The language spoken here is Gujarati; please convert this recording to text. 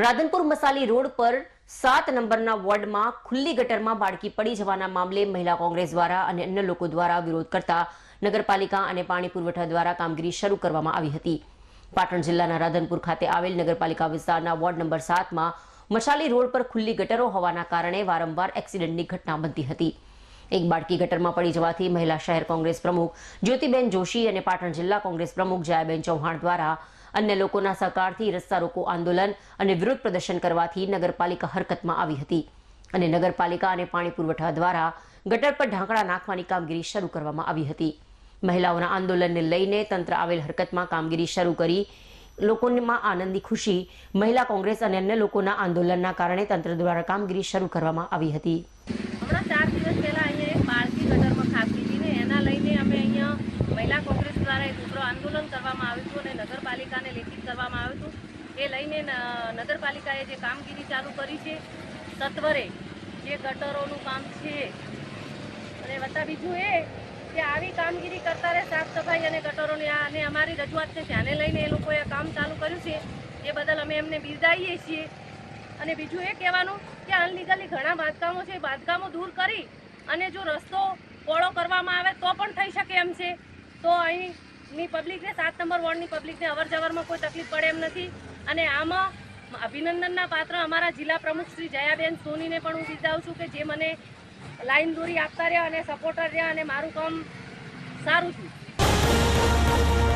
રાધનપુર મસાલી રોડ પર સાત નંબરના વોર્ડમાં ખુલ્લી ગટરમાં બાળકી પડી જવાના મામલે મહિલા કોંગ્રેસ દ્વારા અને અન્ય લોકો દ્વારા વિરોધ કરતા નગરપાલિકા અને પાણી પુરવઠા દ્વારા કામગીરી શરૂ કરવામાં આવી હતી. પાટણ જિલ્લાના રાધનપુર ખાતે આવેલ નગરપાલિકા વિસ્તારના વોર્ડ નંબર સાતમાં મશાલી રોડ પર ખુલ્લી ગટરો હોવાના કારણે વારંવાર એક્સિડન્ટની ઘટના બનતી હતી. એક બાળકી ગટરમાં પડી જવાથી મહિલા શહેર કોંગ્રેસ પ્રમુખ જ્યોતિબેન જોશી અને પાટણ જિલ્લા કોંગ્રેસ પ્રમુખ જયાબેન ચૌહાણ દ્વારા અન્ય લોકોના સહકારથી રસ્તા રોકો આંદોલન અને વિરોધ પ્રદર્શન કરવાથી નગરપાલિકા હરકતમાં આવી હતી. અને નગરપાલિકા અને પાણી પુરવઠા દ્વારા ગટર પર ઢાંકણા નાખવાની કામગીરી શરૂ કરવામાં આવી હતી. મહિલાઓના આંદોલનને લઈને તંત્ર આવેલ હરકતમાં કામગીરી શરૂ કરી લોકોમાં આનંદની ખુશી, મહિલા કોંગ્રેસ અને અન્ય લોકોના આંદોલનના કારણે તંત્ર દ્વારા કામગીરી શરૂ કરવામાં આવી હતી. હમણાં ચાર દિવસ પહેલા ગટરમાં ખાબકી હતી એના લઈને અમે અહીંયા મહિલા કોંગ્રેસ દ્વારા એક ઉગ્ર આંદોલન કરવામાં આવ્યું હતું અને નગરપાલિકાને લેખિત કરવામાં આવ્યું હતું. એ લઈને નગરપાલિકાએ જે કામગીરી ચાલુ કરી છે, સત્વરે જે ગટરોનું કામ છે. અને વત્તા બીજું એ કે આવી કામગીરી કરતા રહે સાફ સફાઈ અને ગટરોની, અને અમારી રજૂઆત છે ધ્યાને લઈને એ લોકોએ કામ ચાલુ કર્યું છે. એ બદલ અમે એમને બિરદાવીએ છીએ. અને બીજું એ કહેવાનું કે અનલીગલી ઘણા બાંધકામો છે, બાંધકામો દૂર કરી અને જો રસ્તો પહોળો કરવામાં આવે તો પણ થઈ શકે એમ છે. તો અહીંની પબ્લિકને સાત નંબર વોર્ડની પબ્લિકને અવર જવરમાં કોઈ તકલીફ પડે એમ નથી. અને આમાં અભિનંદનના પાત્ર અમારા જિલ્લા પ્રમુખ શ્રી જયાબેન સોનીને પણ હું બિરદાવું છું કે જે મને લાઈન દોરી આપતા રહ્યા અને સપોર્ટર રહ્યા અને મારું કામ સારું થયું.